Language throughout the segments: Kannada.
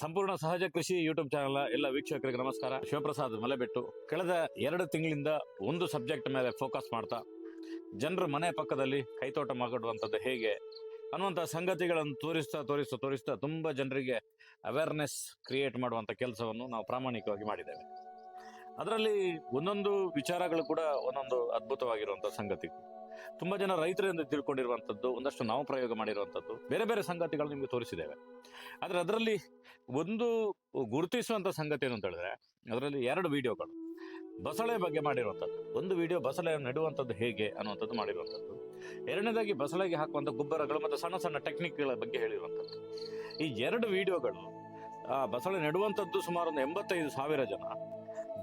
ಸಂಪೂರ್ಣ ಸಹಜ ಕೃಷಿ ಯೂಟ್ಯೂಬ್ ಚಾನಲ್ ಎಲ್ಲ ವೀಕ್ಷಕರಿಗೆ ನಮಸ್ಕಾರ. ಶಿವಪ್ರಸಾದ್ ಮಲೆಬೆಟ್ಟು. ಕಳೆದ ಎರಡು ತಿಂಗಳಿಂದ ಒಂದು ಸಬ್ಜೆಕ್ಟ್ ಮೇಲೆ ಫೋಕಸ್ ಮಾಡ್ತಾ, ಜನರ ಮನೆ ಪಕ್ಕದಲ್ಲಿ ಕೈತೋಟ ಮಾಡುವಂಥದ್ದು ಹೇಗೆ ಅನ್ನುವಂಥ ಸಂಗತಿಗಳನ್ನು ತೋರಿಸ್ತಾ ತೋರಿಸ್ತಾ ತೋರಿಸ್ತಾ ತುಂಬ ಜನರಿಗೆ ಅವೇರ್ನೆಸ್ ಕ್ರಿಯೇಟ್ ಮಾಡುವಂಥ ಕೆಲಸವನ್ನು ನಾವು ಪ್ರಾಮಾಣಿಕವಾಗಿ ಮಾಡಿದ್ದೇವೆ. ಅದರಲ್ಲಿ ಒಂದೊಂದು ವಿಚಾರಗಳು ಕೂಡ ಒಂದೊಂದು ಅದ್ಭುತವಾಗಿರುವಂಥ ಸಂಗತಿ. ತುಂಬ ಜನ ರೈತರಿಂದ ತಿಳ್ಕೊಂಡಿರುವಂಥದ್ದು ಒಂದಷ್ಟು ನಾವು ಪ್ರಯೋಗ ಮಾಡಿರುವಂಥದ್ದು ಬೇರೆ ಬೇರೆ ಸಂಗತಿಗಳು ನಿಮಗೆ ತೋರಿಸಿದ್ದೇವೆ. ಆದರೆ ಅದರಲ್ಲಿ ಒಂದು ಗುರುತಿಸುವಂಥ ಸಂಗತಿ ಏನು ಅಂತ ಹೇಳಿದ್ರೆ, ಅದರಲ್ಲಿ ಎರಡು ವಿಡಿಯೋಗಳು. ಬಸಳೆ ಬಗ್ಗೆ ಮಾಡಿರುವಂಥದ್ದು ಒಂದು ವಿಡಿಯೋ ಬಸಳೆ ನೆಡುವಂಥದ್ದು ಹೇಗೆ ಅನ್ನುವಂಥದ್ದು ಮಾಡಿರುವಂಥದ್ದು ಎರಡನೇದಾಗಿ ಬಸಳೆಗೆ ಹಾಕುವಂಥ ಗೊಬ್ಬರಗಳು ಮತ್ತು ಸಣ್ಣ ಸಣ್ಣ ಟೆಕ್ನಿಕ್ಗಳ ಬಗ್ಗೆ ಹೇಳಿರುವಂಥದ್ದು ಈ ಎರಡು ವಿಡಿಯೋಗಳು ಬಸಳೆ ನೆಡುವಂಥದ್ದು ಸುಮಾರು ಒಂದು ಎಂಬತ್ತೈದು ಸಾವಿರ ಜನ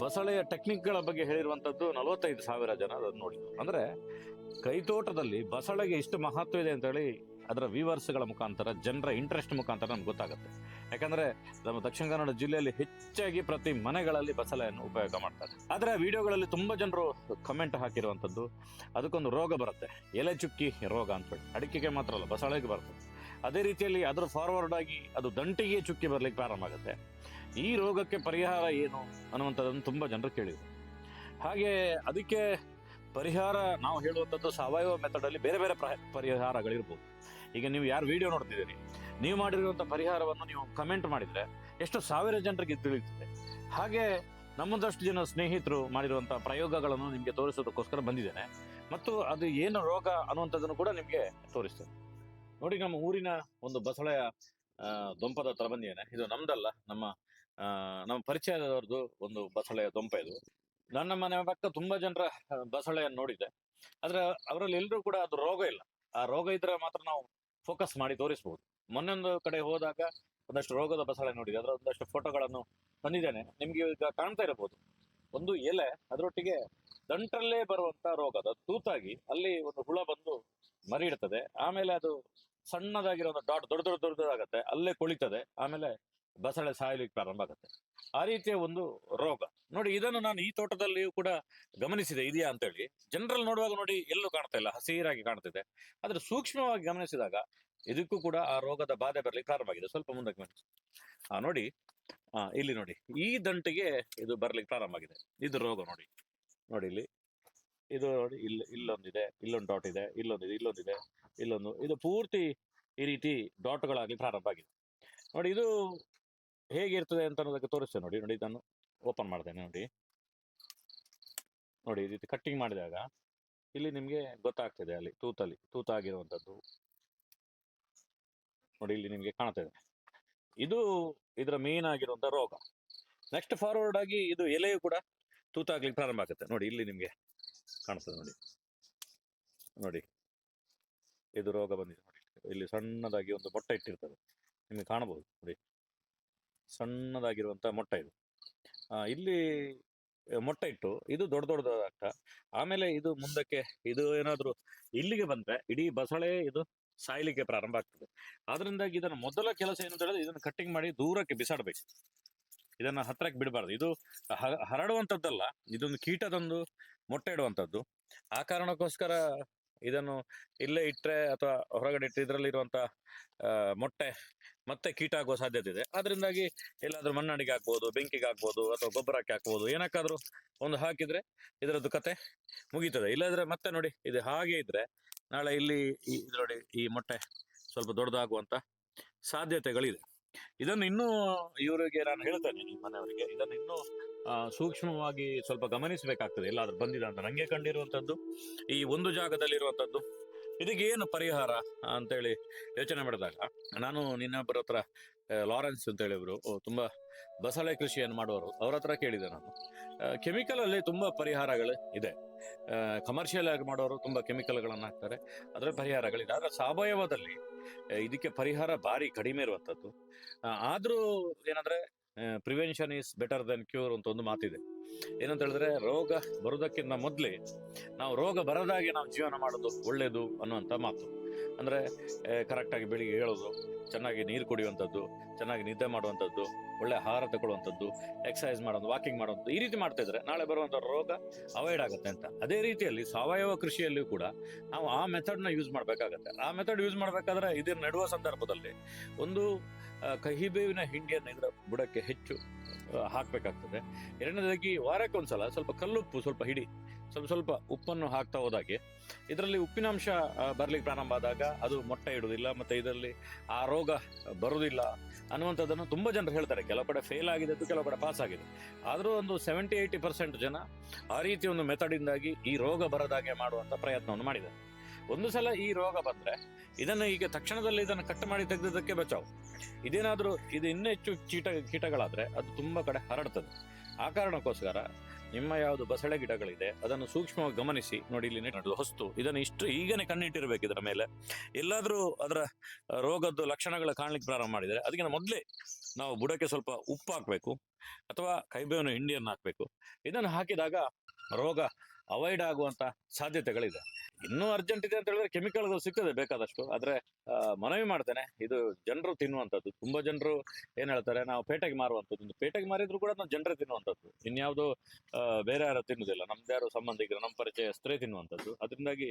ಬಸಳೆಯ ಟೆಕ್ನಿಕ್ಗಳ ಬಗ್ಗೆ ಹೇಳಿರುವಂಥದ್ದು ನಲವತ್ತೈದು ಸಾವಿರ ಜನ ಅದನ್ನು ನೋಡಿದ್ರು ಅಂದರೆ ಕೈತೋಟದಲ್ಲಿ ಬಸಳೆಗೆ ಇಷ್ಟು ಮಹತ್ವ ಇದೆ ಅಂತೇಳಿ ಅದರ ವಿವರ್ಸ್ಗಳ ಮುಖಾಂತರ, ಜನರ ಇಂಟ್ರೆಸ್ಟ್ ಮುಖಾಂತರ ನಮ್ಗೆ ಗೊತ್ತಾಗುತ್ತೆ. ಯಾಕಂದರೆ ನಮ್ಮ ದಕ್ಷಿಣ ಕನ್ನಡ ಜಿಲ್ಲೆಯಲ್ಲಿ ಹೆಚ್ಚಾಗಿ ಪ್ರತಿ ಮನೆಗಳಲ್ಲಿ ಬಸಳೆಯನ್ನು ಉಪಯೋಗ ಮಾಡ್ತಾರೆ. ಆದರೆ ವಿಡಿಯೋಗಳಲ್ಲಿ ತುಂಬ ಜನರು ಕಮೆಂಟ್ ಹಾಕಿರುವಂಥದ್ದು ಅದಕ್ಕೊಂದು ರೋಗ ಬರುತ್ತೆ. ಎಲೆ ಚುಕ್ಕಿ ರೋಗ ಅಂತೇಳಿ ಅಡಿಕೆಗೆ ಮಾತ್ರ ಅಲ್ಲ, ಬಸಳೆಗೆ ಬರುತ್ತೆ. ಅದೇ ರೀತಿಯಲ್ಲಿ ಅದರ ಫಾರ್ವರ್ಡ್ ಆಗಿ ಅದು ದಂಟಿಗೆ ಚುಕ್ಕಿ ಬರ್ಲಿಕ್ಕೆ ಪ್ರಾರಂಭ ಆಗುತ್ತೆ. ಈ ರೋಗಕ್ಕೆ ಪರಿಹಾರ ಏನು ಅನ್ನುವಂಥದ್ದನ್ನು ತುಂಬ ಜನರು ಕೇಳಿದ್ರು. ಹಾಗೆ ಅದಕ್ಕೆ ಪರಿಹಾರ ನಾವು ಹೇಳುವಂಥದ್ದು ಸಾವಯವ ಮೆಥಡಲ್ಲಿ ಬೇರೆ ಬೇರೆ ಪ್ರ ಪರಿಹಾರಗಳಿರ್ಬೋದು. ಈಗ ನೀವು ಯಾರು ವಿಡಿಯೋ ನೋಡ್ತಿದ್ದೀರಿ, ನೀವು ಮಾಡಿರುವಂಥ ಪರಿಹಾರವನ್ನು ನೀವು ಕಮೆಂಟ್ ಮಾಡಿದರೆ ಎಷ್ಟು ಸಾವಿರ ಜನರಿಗೆ ತಿಳಿಯುತ್ತದೆ. ಹಾಗೆ ನಮ್ಮದಷ್ಟು ಜನ ಸ್ನೇಹಿತರು ಮಾಡಿರುವಂಥ ಪ್ರಯೋಗಗಳನ್ನು ನಿಮಗೆ ತೋರಿಸೋದಕ್ಕೋಸ್ಕರ ಬಂದಿದ್ದೇನೆ. ಮತ್ತು ಅದು ಏನು ರೋಗ ಅನ್ನುವಂಥದ್ದನ್ನು ಕೂಡ ನಿಮಗೆ ತೋರಿಸ್ತೇನೆ. ನೋಡಿ ನಮ್ಮ ಊರಿನ ಒಂದು ಬಸಳೆಯ ದೊಂಪದ ಹತ್ರ ಬಂದಿದ್ದೇನೆ ಇದು ನಮ್ದಲ್ಲ, ನಮ್ಮ ನಮ್ಮ ಪರಿಚಯದವ್ರದ್ದು ಒಂದು ಬಸಳೆಯ ದೊಂಪ ಇದು. ನನ್ನ ಮನೆ ಪಕ್ಕ ತುಂಬಾ ಜನರ ಬಸಳೆಯನ್ನು ನೋಡಿದೆ. ಆದ್ರೆ ಅವರಲ್ಲಿ ಎಲ್ಲರೂ ಕೂಡ ಅದು ರೋಗ ಇಲ್ಲ. ಆ ರೋಗ ಇದ್ರೆ ಮಾತ್ರ ನಾವು ಫೋಕಸ್ ಮಾಡಿ ತೋರಿಸಬಹುದು ಮೊನ್ನೊಂದು ಕಡೆ ಹೋದಾಗ ಒಂದಷ್ಟು ರೋಗದ ಬಸಳೆ ನೋಡಿದೆ. ಅದರ ಒಂದಷ್ಟು ಫೋಟೋಗಳನ್ನು ತಂದಿದ್ದೇನೆ. ನಿಮ್ಗೆ ಈಗ ಕಾಣ್ತಾ ಇರಬಹುದು ಒಂದು ಎಲೆ, ಅದರೊಟ್ಟಿಗೆ ದಂಟಲ್ಲೇ ಬರುವಂತ ರೋಗ. ಅದು ತೂತಾಗಿ ಅಲ್ಲಿ ಒಂದು ಹುಳ ಬಂದು ಮರಿ ಇಡ್ತದೆ. ಆಮೇಲೆ ಅದು ಸಣ್ಣದಾಗಿರೋ ಒಂದು ಡಾಟ್ ದೊಡ್ಡ ದೊಡ್ಡ ದೊಡ್ಡದಾಗತ್ತೆ, ಅಲ್ಲೇ ಕುಳಿತದೆ, ಆಮೇಲೆ ಬಸಳೆ ಸಾಯಲಿಕ್ಕೆ ಪ್ರಾರಂಭ ಆಗುತ್ತೆ. ಆ ರೀತಿಯ ಒಂದು ರೋಗ. ನೋಡಿ, ಇದನ್ನು ನಾನು ಈ ತೋಟದಲ್ಲಿಯೂ ಕೂಡ ಗಮನಿಸಿದೆ, ಇದೆಯಾ ಅಂತೇಳಿ. ಜನರಲ್ ನೋಡುವಾಗ ನೋಡಿ ಎಲ್ಲೂ ಕಾಣ್ತಾ ಇಲ್ಲ, ಹಸಿರಾಗಿ ಕಾಣ್ತಿದೆ. ಆದ್ರೆ ಸೂಕ್ಷ್ಮವಾಗಿ ಗಮನಿಸಿದಾಗ ಇದಕ್ಕೂ ಕೂಡ ಆ ರೋಗದ ಬಾಧೆ ಬರ್ಲಿಕ್ಕೆ ಪ್ರಾರಂಭ ಆಗಿದೆ. ಸ್ವಲ್ಪ ಮುಂದಕ್ಕೆ ಗಮನಿಸಿ ಆ, ನೋಡಿ. ಆ, ಇಲ್ಲಿ ನೋಡಿ. ಈ ದಂಟಿಗೆ ಇದು ಬರ್ಲಿಕ್ಕೆ ಪ್ರಾರಂಭ ಆಗಿದೆ. ಇದು ರೋಗ ನೋಡಿ. ನೋಡಿ ಇಲ್ಲಿ. ಇದು ನೋಡಿ, ಇಲ್ಲಿ, ಇಲ್ಲೊಂದಿದೆ, ಇಲ್ಲೊಂದು ಡಾಟ್ ಇದೆ, ಇಲ್ಲೊಂದಿದೆ ಇಲ್ಲೊಂದಿದೆ. ಇಲ್ಲೊಂದು, ಇದು ಪೂರ್ತಿ ಈ ರೀತಿ ಡಾಟ್ಗಳಾಗಿ ಪ್ರಾರಂಭ ಆಗಿದೆ. ನೋಡಿ, ಇದು ಹೇಗಿರ್ತದೆ ಅಂತ ಅನ್ನೋದಕ್ಕೆ ತೋರಿಸ್ತೇನೆ ನೋಡಿ ನೋಡಿ ಇದನ್ನು ಓಪನ್ ಮಾಡ್ತೇನೆ ನೋಡಿ. ನೋಡಿ, ಈ ರೀತಿ ಕಟ್ಟಿಂಗ್ ಮಾಡಿದಾಗ ಇಲ್ಲಿ ನಿಮಗೆ ಗೊತ್ತಾಗ್ತದೆ ಅಲ್ಲಿ ತೂತಲ್ಲಿ ತೂತಾಗಿರುವಂಥದ್ದು ನೋಡಿ, ಇಲ್ಲಿ ನಿಮಗೆ ಕಾಣ್ತದೆ. ಇದು ಇದರ ಮೇನ್ ಆಗಿರುವಂಥ ರೋಗ. ನೆಕ್ಸ್ಟ್ ಫಾರ್ವರ್ಡ್ ಆಗಿ ಇದು ಎಲೆಯು ಕೂಡ ತೂತಾಗ್ಲಿಕ್ಕೆ ಪ್ರಾರಂಭ ಆಗುತ್ತೆ. ನೋಡಿ, ಇಲ್ಲಿ ನಿಮಗೆ ಕಾಣಿಸ್ತದೆ ನೋಡಿ. ನೋಡಿ. ಇದು ರೋಗ ಬಂದಿದೆ ಇಲ್ಲಿ ಸಣ್ಣದಾಗಿ ಒಂದು ಮೊಟ್ಟೆ ಇಟ್ಟಿರ್ತದೆ. ನಿಮಗೆ ಕಾಣಬಹುದು ನೋಡಿ. ಸಣ್ಣದಾಗಿರುವಂತ ಮೊಟ್ಟೆ ಇದು. ಇಲ್ಲಿ ಮೊಟ್ಟೆ ಇಟ್ಟು ಇದು ದೊಡ್ಡ ದೊಡ್ಡದಾಗ್ತಾ. ಆಮೇಲೆ ಇದು ಮುಂದಕ್ಕೆ ಇದು ಏನಾದರೂ ಇಲ್ಲಿಗೆ ಬಂದ್ರೆ ಇಡೀ ಬಸಳೆ ಇದು ಸಾಯಲಿಕ್ಕೆ ಪ್ರಾರಂಭ ಆಗ್ತದೆ. ಆದ್ರಿಂದಾಗಿ ಇದನ್ನ ಮೊದಲ ಕೆಲಸ ಏನು ಅಂತ ಹೇಳಿದ್ರೆ ಇದನ್ನ ಕಟ್ಟಿಂಗ್ ಮಾಡಿ ದೂರಕ್ಕೆ ಬಿಸಾಡ್ಬೇಕು. ಇದನ್ನ ಹತ್ರಕ್ಕೆ ಬಿಡಬಾರ್ದು. ಇದು ಹರಡುವಂಥದ್ದಲ್ಲ ಇದೊಂದು ಕೀಟದೊಂದು ಮೊಟ್ಟೆ ಇಡುವಂಥದ್ದು ಆ ಕಾರಣಕ್ಕೋಸ್ಕರ ಇದನ್ನು ಇಲ್ಲೇ ಇಟ್ಟರೆ ಅಥವಾ ಹೊರಗಡೆ ಇಟ್ಟು ಇದರಲ್ಲಿ ಇರುವಂತ ಮೊಟ್ಟೆ ಮತ್ತೆ ಕೀಟ ಆಗುವ ಸಾಧ್ಯತೆ ಇದೆ. ಅದರಿಂದಾಗಿ ಎಲ್ಲಾದರೂ ಮಣ್ಣಡಿಗೆ ಹಾಕ್ಬೋದು, ಬೆಂಕಿಗೆ ಹಾಕ್ಬೋದು ಅಥವಾ ಗೊಬ್ಬರಕ್ಕೆ ಹಾಕ್ಬೋದು, ಏನಕ್ಕಾದರೂ ಒಂದು ಹಾಕಿದ್ರೆ ಇದರದ್ದು ಕತೆ ಮುಗೀತದೆ. ಇಲ್ಲದ್ರೆ ಮತ್ತೆ ನೋಡಿ, ಇದು ಹಾಗೆ ಇದ್ರೆ ನಾಳೆ ಇಲ್ಲಿ ಈ ನೋಡಿ ಈ ಮೊಟ್ಟೆ ಸ್ವಲ್ಪ ದೊಡ್ಡದಾಗುವಂಥ ಸಾಧ್ಯತೆಗಳಿದೆ. ಇದನ್ನು ಇನ್ನೂ, ಇವರಿಗೆ ನಾನು ಹೇಳ್ತೇನೆ, ನಿಮ್ಮ ಮನೆಯವರಿಗೆ, ಇದನ್ನು ಇನ್ನೂ ಸೂಕ್ಷ್ಮವಾಗಿ ಸ್ವಲ್ಪ ಗಮನಿಸಬೇಕಾಗ್ತದೆ. ಎಲ್ಲಾದ್ರೂ ಬಂದಿದೆ ಅಂತ ನನಗೆ ಕಂಡಿರುವಂಥದ್ದು ಈ ಒಂದು ಜಾಗದಲ್ಲಿರುವಂಥದ್ದು ಇದಕ್ಕೆ ಏನು ಪರಿಹಾರ ಅಂತೇಳಿ ಯೋಚನೆ ಮಾಡಿದಾಗ, ನಾನು ನಿನ್ನೊಬ್ಬರ ಹತ್ರ ಲಾರೆನ್ಸ್ ಅಂತ ಹೇಳಿದ್ರು ತುಂಬ ಬಸಳೆ ಕೃಷಿಯನ್ನು ಮಾಡುವರು ಅವ್ರ ಹತ್ರ ಕೇಳಿದೆ ನಾನು. ಕೆಮಿಕಲ್ ಅಲ್ಲಿ ತುಂಬಾ ಪರಿಹಾರಗಳು ಇದೆ. ಕಮರ್ಷಿಯಲ್ ಆಗಿ ಮಾಡೋರು ತುಂಬ ಕೆಮಿಕಲ್ಗಳನ್ನು ಹಾಕ್ತಾರೆ. ಅದರ ಪರಿಹಾರಗಳಿದೆ. ಆದರೆ ಸಾವಯವದಲ್ಲಿ, ಇದಕ್ಕೆ ಪರಿಹಾರ ಭಾರಿ ಕಡಿಮೆ ಇರುವಂಥದ್ದು ಆದರೂ ಏನಂದ್ರೆ prevention is better than cure ಅಂತ ಒಂದು ಮಾತಿದೆ. ಏನಂತ ಹೇಳಿದ್ರೆ ರೋಗ ಬರೋದಕ್ಕಿಂತ ಮೊದಲೇ ನಾವು ರೋಗ ಬರದಾಗೆ ನಾವು ಜೀವನ ಮಾಡೋದು ಒಳ್ಳೆಯದು ಅನ್ನುವಂಥ ಮಾತು. ಅಂದ್ರೆ ಕರೆಕ್ಟಾಗಿ ಬೆಳಿಗ್ಗೆ ಹೇಳೋದು, ಚೆನ್ನಾಗಿ ನೀರು ಕುಡಿಯುವಂಥದ್ದು, ಚೆನ್ನಾಗಿ ನಿದ್ದೆ ಮಾಡುವಂಥದ್ದು, ಒಳ್ಳೆ ಆಹಾರ ತಗೊಳ್ಳುವಂಥದ್ದು ಎಕ್ಸಸೈಸ್ ಮಾಡೋದು ವಾಕಿಂಗ್ ಮಾಡೋದು ಈ ರೀತಿ ಮಾಡ್ತಾ ಇದ್ರೆ ನಾಳೆ ಬರುವಂಥ ರೋಗ ಅವಾಯ್ಡ್ ಆಗುತ್ತೆ ಅಂತ. ಅದೇ ರೀತಿಯಲ್ಲಿ ಸಾವಯವ ಕೃಷಿಯಲ್ಲಿಯೂ ಕೂಡ ನಾವು ಆ ಮೆಥಡ್ನ ಯೂಸ್ ಮಾಡಬೇಕಾಗತ್ತೆ. ಆ ಮೆಥಡ್ ಯೂಸ್ ಮಾಡಬೇಕಾದ್ರೆ ಇದನ್ನ ನೆಡುವ ಸಂದರ್ಭದಲ್ಲಿ ಒಂದು ಕಹಿಬೇವಿನ ಹಿಂಡಿಯನ್ನು ಇದರ ಬುಡಕ್ಕೆ ಹೆಚ್ಚು ಹಾಕ್ಬೇಕಾಗ್ತದೆ. ಎರಡನೇದಾಗಿ ವಾರಕ್ಕೊಂದ್ಸಲ ಸ್ವಲ್ಪ ಕಲ್ಲುಪ್ಪು ಸ್ವಲ್ಪ ಹಿಡಿ ಸ್ವಲ್ಪ ಸ್ವಲ್ಪ ಉಪ್ಪನ್ನು ಹಾಕ್ತಾ ಹೋದಾಗೆ, ಇದರಲ್ಲಿ ಉಪ್ಪಿನಾಂಶ ಬರಲಿಕ್ಕೆ ಪ್ರಾರಂಭ ಆದಾಗ ಅದು ಮೊಟ್ಟೆ ಇಡುವುದಿಲ್ಲ, ಮತ್ತು ಇದರಲ್ಲಿ ಆ ರೋಗ ಬರುವುದಿಲ್ಲ ಅನ್ನುವಂಥದ್ದನ್ನು ತುಂಬ ಜನರು ಹೇಳ್ತಾರೆ. ಕೆಲವು ಕಡೆ ಫೇಲ್ ಆಗಿದೆ ಕೆಲವು ಕಡೆ ಪಾಸ್ ಆಗಿದೆ. ಆದರೂ ಒಂದು ಸೆವೆಂಟಿ ಏಯ್ಟಿ ಪರ್ಸೆಂಟ್ ಜನ ಆ ರೀತಿ ಒಂದು ಮೆಥಡಿಂದಾಗಿ ಈ ರೋಗ ಬರದಾಗೆ ಮಾಡುವಂಥ ಪ್ರಯತ್ನವನ್ನು ಮಾಡಿದ್ದಾರೆ. ಒಂದು ಸಲ ಈ ರೋಗ ಬಂದರೆ ಇದನ್ನು ಈಗ ತಕ್ಷಣದಲ್ಲಿ ಇದನ್ನು ಕಟ್ ಮಾಡಿ ತೆಗೆದಕ್ಕೆ ಬಚಾವು. ಇದೇನಾದರೂ ಇದು ಇನ್ನೂ ಹೆಚ್ಚು ಕೀಟ ಕೀಟಗಳಾದರೆ ಅದು ತುಂಬ ಕಡೆ ಹರಡ್ತದೆ. ಆ ಕಾರಣಕ್ಕೋಸ್ಕರ ನಿಮ್ಮ ಯಾವುದು ಬಸಳೆ ಗಿಡಗಳಿದೆ, ಅದನ್ನು ಸೂಕ್ಷ್ಮವಾಗಿ ಗಮನಿಸಿ, ನೋಡಿ ಇಲ್ಲಿ ನೆಟ್ಟು ಹೊಸ್ತು. ಇದನ್ನು ಇಷ್ಟು ಈಗನೆ ಕಣ್ಣಿಟ್ಟಿರ್ಬೇಕು ಇದರ ಮೇಲೆ. ಎಲ್ಲಾದರೂ ಅದರ ರೋಗದ್ದು ಲಕ್ಷಣಗಳ ಕಾಣ್ಲಿಕ್ಕೆ ಪ್ರಾರಂಭ ಮಾಡಿದರೆ, ಅದಕ್ಕಿಂತ ಮೊದಲೇ ನಾವು ಬುಡಕ್ಕೆ ಸ್ವಲ್ಪ ಉಪ್ಪು ಹಾಕಬೇಕು, ಅಥವಾ ಕೈಬೇವಿನ ಹಿಂಡಿಯನ್ನು ಹಾಕಬೇಕು. ಇದನ್ನು ಹಾಕಿದಾಗ ರೋಗ ಅವಾಯ್ಡ್ ಆಗುವಂತ ಸಾಧ್ಯತೆಗಳಿದೆ. ಇನ್ನೂ ಅರ್ಜೆಂಟ್ ಇದೆ ಅಂತ ಹೇಳಿದ್ರೆ ಕೆಮಿಕಲ್ ಸಿಕ್ಕದೆ ಬೇಕಾದಷ್ಟು. ಆದ್ರೆ ಮನವಿ ಮಾಡ್ತೇನೆ. ಇದು ಜನರು ತಿನ್ನುವಂಥದ್ದು. ತುಂಬಾ ಜನರು ಏನ್ ಹೇಳ್ತಾರೆ, ನಾವು ಪೇಟೆಗೆ ಮಾರುವಂಥದ್ದು. ಪೇಟೆಗೆ ಮಾರಿದ್ರು ಕೂಡ ನಾವು ಜನರೇ ತಿನ್ನುವಂಥದ್ದು. ಇನ್ಯಾವುದು ಬೇರೆ ಯಾರು ತಿನ್ನುವುದಿಲ್ಲ ನಮ್ದು ಯಾರು ಸಂಬಂಧಿಕರು ನಮ್ಮ ಸ್ತ್ರೀ ತಿನ್ನುವಂಥದ್ದು. ಅದರಿಂದಾಗಿ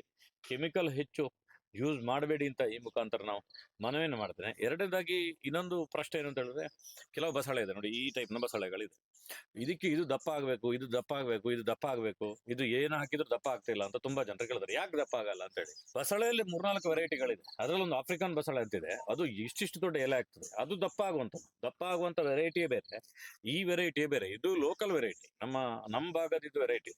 ಕೆಮಿಕಲ್ ಹೆಚ್ಚು ಯೂಸ್ ಮಾಡಬೇಡಿ ಅಂತ ಈ ಮುಖಾಂತರ ನಾವು ಮನವಿಯನ್ನು ಮಾಡ್ತೇನೆ. ಎರಡನೇದಾಗಿ ಇನ್ನೊಂದು ಪ್ರಶ್ನೆ ಏನು ಅಂತ ಹೇಳಿದ್ರೆ, ಕೆಲವು ಬಸಳೆ ಇದೆ ನೋಡಿ, ಈ ಟೈಪ್ನ ಬಸಳೆಗಳಿದೆ. ಇದಕ್ಕೆ ಇದು ದಪ್ಪ ಆಗಬೇಕು, ಇದು ದಪ್ಪ ಆಗಬೇಕು, ಇದು ದಪ್ಪ ಆಗಬೇಕು, ಇದು ಏನು ಹಾಕಿದ್ರು ದಪ್ಪ ಆಗ್ತಿಲ್ಲ ಅಂತ ತುಂಬಾ ಜನರು ಕೇಳಿದ್ರೆ ಯಾಕೆ ದಪ್ಪ ಆಗಲ್ಲ ಅಂತ ಹೇಳಿ. ಬಸಳೆಯಲ್ಲಿ ಮೂರ್ನಾಲ್ಕು ವೆರೈಟಿಗಳಿದೆ ಅದರಲ್ಲೊಂದು ಆಫ್ರಿಕನ್ ಬಸಳೆ ಅಂತಿದೆ. ಅದು ಇಷ್ಟಿಷ್ಟು ದೊಡ್ಡ ಎಲೆ ಆಗ್ತದೆ. ಅದು ದಪ್ಪ ಆಗುವಂಥದ್ದು. ದಪ್ಪ ಆಗುವಂಥ ವೆರೈಟಿಯೇ ಬೇರೆ. ಈ ವೆರೈಟಿಯೇ ಬೇರೆ. ಇದು ಲೋಕಲ್ ವೆರೈಟಿ ನಮ್ಮ ನಮ್ಮ ಭಾಗದಿದ್ದು ವೆರೈಟಿ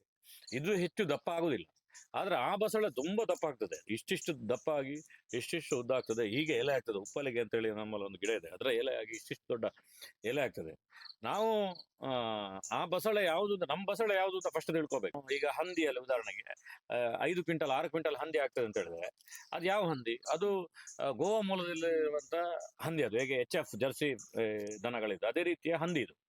ಇದು ಹೆಚ್ಚು ದಪ್ಪ ಆಗುದಿಲ್ಲ. ಆದ್ರೆ ಆ ಬಸಳೆ ತುಂಬಾ ದಪ್ಪ ಆಗ್ತದೆ ಇಷ್ಟಿಷ್ಟು ದಪ್ಪ ಆಗಿ ಇಷ್ಟಿಷ್ಟು ಉದ್ದ ಆಗ್ತದೆ. ಹೀಗೆ ಎಲೆ ಆಗ್ತದೆ. ಉಪ್ಪಲಿಗೆ ಅಂತೇಳಿ ನಮ್ಮಲ್ಲಿ ಒಂದು ಗಿಡ ಇದೆ. ಅದರ ಎಲೆ ಆಗಿ ಇಷ್ಟಿಷ್ಟು ದೊಡ್ಡ ಎಲೆ ಆಗ್ತದೆ. ನಾವು ಆ, ಬಸಳೆ ಯಾವುದು ಅಂತ ನಮ್ಮ ಬಸಳೆ ಯಾವುದು ಅಂತ ಫಸ್ಟ್ ತಿಳ್ಕೊಬೇಕು. ಈಗ ಹಂದಿ ಹಂದಿಯಲ್ಲಿ ಉದಾಹರಣೆಗೆ. ಐದು ಕ್ವಿಂಟಲ್ ಆರು ಕ್ವಿಂಟಲ್ ಹಂದಿ ಆಗ್ತದೆ ಅಂತ ಹೇಳಿದ್ರೆ ಅದು ಯಾವ ಹಂದಿ? ಅದು ಗೋವಾ ಗೋವಾ ಮೂಲದಲ್ಲಿರುವಂತ ಹಂದಿ ಅದು. ಹೇಗೆ ಎಚ್ ಎಫ್ ಜರ್ಸಿ ದನಗಳಿದ್ದು. ಅದೇ ರೀತಿಯ ಹಂದಿ ಇದು.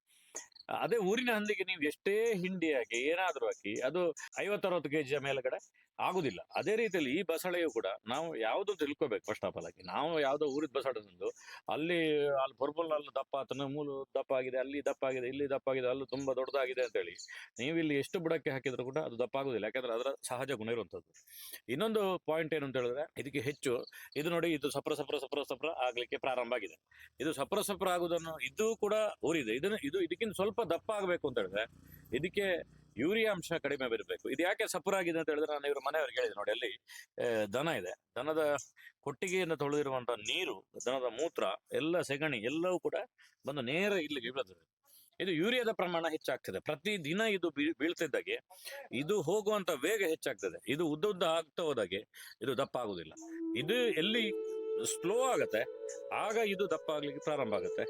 ಅದೇ ಊರಿನ ಹಂದಿಗೆ ನೀವು ಎಷ್ಟೇ ಹಿಂಡಿ ಹಾಕಿ ಏನಾದ್ರೂ ಹಾಕಿ ಅದು ಐವತ್ತರವತ್ತು ಕೆಜಿಯ ಮೇಲ್ಗಡೆ ಆಗುದಿಲ್ಲ. ಅದೇ ರೀತಿಯಲ್ಲಿ ಈ ಬಸಳೆಯು ಕೂಡ ನಾವು ಯಾವುದು ತಿಳ್ಕೋಬೇಕು ಫಸ್ಟ್ ಆಫ್ ಆಲ್ ಆಗಿ. ನಾವು ಯಾವುದೋ ಊರಿದ ಬಸಳೆ ತಂದು ಅಲ್ಲಿ ಅಲ್ಲಿ ಪರ್ಪಲ್ ಅಲ್ಲಿ ದಪ್ಪ ಆತನ ಮೂಲು ದಪ್ಪ ಆಗಿದೆ ಅಲ್ಲಿ ದಪ್ಪ ಆಗಿದೆ ಇಲ್ಲಿ ದಪ್ಪ ಆಗಿದೆ ಅಲ್ಲೂ ತುಂಬಾ ದೊಡ್ಡದಾಗಿದೆ ಅಂತೇಳಿ ನೀವು ಇಲ್ಲಿ ಎಷ್ಟು ಬುಡಕ್ಕೆ ಹಾಕಿದ್ರು ಕೂಡ ಅದು ದಪ್ಪ ಆಗುದಿಲ್ಲ ಯಾಕಂದ್ರೆ ಅದರ ಸಹಜ ಗುಣ ಇರುವಂಥದ್ದು ಇನ್ನೊಂದು ಪಾಯಿಂಟ್ ಏನು ಅಂತ ಹೇಳಿದ್ರೆ, ಇದಕ್ಕೆ ಹೆಚ್ಚು, ಇದು ನೋಡಿ, ಇದು ಸಪ್ರ ಸಪ್ರ ಸಪ್ರ ಸಪ್ರ ಆಗ್ಲಿಕ್ಕೆ ಪ್ರಾರಂಭ ಆಗಿದೆ. ಇದು ಸಪ್ರ ಸಪ್ರ ಆಗುದನ್ನು, ಇದು ಕೂಡ ಊರಿದೆ. ಇದನ್ನು, ಇದು ಇದಕ್ಕಿಂತ ಸ್ವಲ್ಪ ದಪ್ಪ ಆಗಬೇಕು ಅಂತ ಹೇಳಿದ್ರೆ, ಇದಕ್ಕೆ ಯೂರಿಯಾ ಅಂಶ ಕಡಿಮೆ ಬರಬೇಕು. ಇದು ಯಾಕೆ ಸಪುರ ಆಗಿದೆ ಅಂತ ಹೇಳಿದ್ರೆ ನಾನು ಇವ್ರ ಮನೆಯವ್ರಿಗೆ ಹೇಳಿದೆ ನೋಡಿ, ಅಲ್ಲಿ ದನ ಇದೆ. ದನದ ಕೊಟ್ಟಿಗೆಯಿಂದ ತೊಳೆದಿರುವಂತಹ ನೀರು, ದನದ ಮೂತ್ರ, ಎಲ್ಲ ಸೆಗಣಿ ಎಲ್ಲವೂ ಕೂಡ ಬಂದು ನೇರ ಇಲ್ಲಿಗೆ ಬೀಳುತ್ತದೆ ಇದು ಯೂರಿಯಾದ ಪ್ರಮಾಣ ಹೆಚ್ಚಾಗ್ತದೆ. ಪ್ರತಿ ದಿನ ಇದು ಬೀಳ್- ಬೀಳ್ತಿದ್ದಾಗೆ ಇದು ಹೋಗುವಂತ ವೇಗ ಹೆಚ್ಚಾಗ್ತದೆ. ಇದು ಉದ್ದ ಉದ್ದ ಆಗ್ತಾ ಹೋದಾಗೆ ಇದು ದಪ್ಪ ಆಗುದಿಲ್ಲ. ಇದು ಎಲ್ಲಿ ಸ್ಲೋ ಆಗುತ್ತೆ. ಆಗ ಇದು ದಪ್ಪ ಆಗ್ಲಿಕ್ಕೆ ಪ್ರಾರಂಭ ಆಗುತ್ತೆ.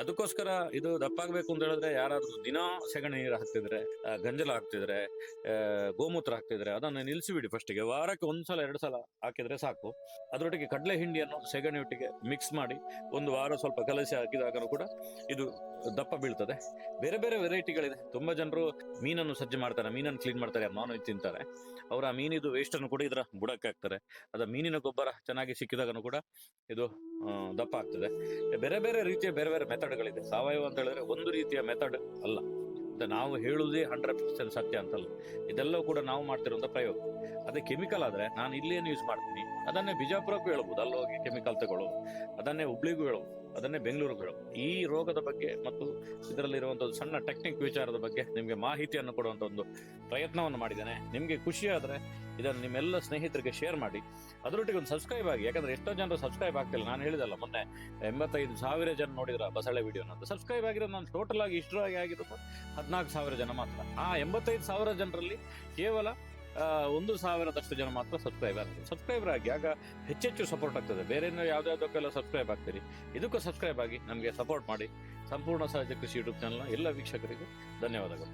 ಅದಕ್ಕೋಸ್ಕರ ಇದು ದಪ್ಪ ಆಗ್ಬೇಕು ಅಂತ ಹೇಳಿದ್ರೆ ಯಾರಾದ್ರೂ ದಿನಾ ಸೆಗಣಿ ನೀರು ಹಾಕ್ತಿದ್ರೆ ಗಂಜಲ ಹಾಕ್ತಿದ್ರೆ ಗೋಮೂತ್ರ ಹಾಕ್ತಿದ್ರೆ, ಅದನ್ನು ನಿಲ್ಲಿಸಿಬಿಡಿ ಫಸ್ಟಿಗೆ ವಾರಕ್ಕೆ ಒಂದ್ಸಲ, ಎರಡು ಸಲ ಹಾಕಿದ್ರೆ ಸಾಕು. ಅದರೊಟ್ಟಿಗೆ ಕಡಲೆ ಹಿಂಡಿಯನ್ನು ಸೆಗಣಿ ಒಟ್ಟಿಗೆ ಮಿಕ್ಸ್ ಮಾಡಿ ಒಂದು ವಾರ ಸ್ವಲ್ಪ ಕಲಸಿ ಹಾಕಿದಾಗಲೂ ಕೂಡ ಇದು ದಪ್ಪ ಬೀಳ್ತದೆ. ಬೇರೆ ಬೇರೆ ವೆರೈಟಿಗಳಿದೆ ತುಂಬಾ ಜನರು ಮೀನನ್ನು ಸಜ್ಜೆ ಮಾಡ್ತಾರೆ. ಮೀನನ್ನು ಕ್ಲೀನ್ ಮಾಡ್ತಾರೆ. ನಾನ್ ವೆಜ್ ತಿಂತಾರೆ. ಅವರ ಮೀನಿದು ವೇಸ್ಟ್ ಅನ್ನು ಕೂಡ ಇದರ ಬುಡಕ್ಕೆ ಹಾಕ್ತಾರೆ. ಅದ ಮೀನಿನ ಗೊಬ್ಬರ ಚೆನ್ನಾಗಿ ಸಿಕ್ಕಿದಾಗನು ಕೂಡ ಇದು ದಪ್ಪ ಆಗ್ತದೆ. ಬೇರೆ ಬೇರೆ ರೀತಿಯ ಬೇರೆ ಬೇರೆ ಮೆಥಡ್ಗಳಿದೆ. ಸಾವಯವ ಅಂತ ಹೇಳಿದ್ರೆ ಒಂದು ರೀತಿಯ ಮೆಥಡ್ ಅಲ್ಲ. ನಾವು ಹೇಳುವುದೇ ಹಂಡ್ರೆಡ್ ಪರ್ಸೆಂಟ್ ಸತ್ಯ ಅಂತಲ್ಲ. ಇದೆಲ್ಲವೂ ಕೂಡ ನಾವು ಮಾಡ್ತಿರುವಂತ ಪ್ರಯೋಗ. ಅದೇ ಕೆಮಿಕಲ್ ಆದ್ರೆ ನಾನು ಇಲ್ಲೇನು ಯೂಸ್ ಮಾಡ್ತೀನಿ. ಅದನ್ನೇ ಬಿಜಾಪುರಕ್ಕೂ ಹೇಳ್ಬೋದು. ಅಲ್ಲಿ ಹೋಗಿ ಕೆಮಿಕಲ್ ತಗೊಳ್ಳೋದು. ಅದನ್ನೇ ಹುಬ್ಳಿಗೂ ಹೇಳ್ಬೋದು. ಅದನ್ನೇ ಬೆಂಗಳೂರುಗಳು. ಈ ರೋಗದ ಬಗ್ಗೆ ಮತ್ತು ಇದರಲ್ಲಿರುವಂಥ ಒಂದು ಸಣ್ಣ ಟೆಕ್ನಿಕ್ ವಿಚಾರದ ಬಗ್ಗೆ ನಿಮಗೆ ಮಾಹಿತಿಯನ್ನು ಕೊಡುವಂತ ಒಂದು ಪ್ರಯತ್ನವನ್ನು ಮಾಡಿದ್ದೇನೆ. ನಿಮಗೆ ಖುಷಿ ಆದರೆ ಇದನ್ನು ನಿಮ್ಮೆಲ್ಲ ಸ್ನೇಹಿತರಿಗೆ ಶೇರ್ ಮಾಡಿ. ಅದರೊಟ್ಟಿಗೆ ಒಂದು ಸಬ್ಸ್ಕ್ರೈಬ್ ಆಗಿ, ಯಾಕಂದ್ರೆ ಎಷ್ಟೋ ಜನರು ಸಬ್ಸ್ಕ್ರೈಬ್ ಆಗ್ತಿಲ್ಲ. ನಾನು ಹೇಳಿದಲ್ಲ, ಮೊನ್ನೆ ಎಂಬತ್ತೈದು ಸಾವಿರ ಜನ ನೋಡಿದ್ರ ಬಸಳೆ ವಿಡಿಯೋನ ಅಂತ. ಸಬ್ಸ್ಕ್ರೈಬ್ ಆಗಿರೋ ನಾನು ಟೋಟಲ್ ಆಗಿ ಇಷ್ಟರಾಗಿ ಆಗಿ ಆಗಿರೋದು ಹದಿನಾಲ್ಕು ಸಾವಿರ ಜನ ಮಾತ್ರ. ಆ ಎಂಬತ್ತೈದು ಸಾವಿರ ಜನರಲ್ಲಿ ಕೇವಲ ಒಂದು ಸಾವಿರದಷ್ಟು ಜನ ಮಾತ್ರ ಸಬ್ಸ್ಕ್ರೈಬ್ ಆಗ್ತದೆ ಸಬ್ಸ್ಕ್ರೈಬರ್ ಆಗಿ ಆಗ ಹೆಚ್ಚೆಚ್ಚು ಸಪೋರ್ಟ್ ಆಗ್ತದೆ. ಬೇರೆ ಯಾವ್ದಾವುದಕ್ಕೆಲ್ಲ ಸಬ್ಸ್ಕ್ರೈಬ್ ಆಗ್ತೀರಿ? ಇದಕ್ಕೂ ಸಬ್ಸ್ಕ್ರೈಬ್ ಆಗಿ ನಮಗೆ ಸಪೋರ್ಟ್ ಮಾಡಿ. ಸಂಪೂರ್ಣ ಸಹಜ ಕೃಷಿ ಯೂಟ್ಯೂಬ್ ಚಾನಲ್ನ ಎಲ್ಲ ವೀಕ್ಷಕರಿಗೂ ಧನ್ಯವಾದಗಳು.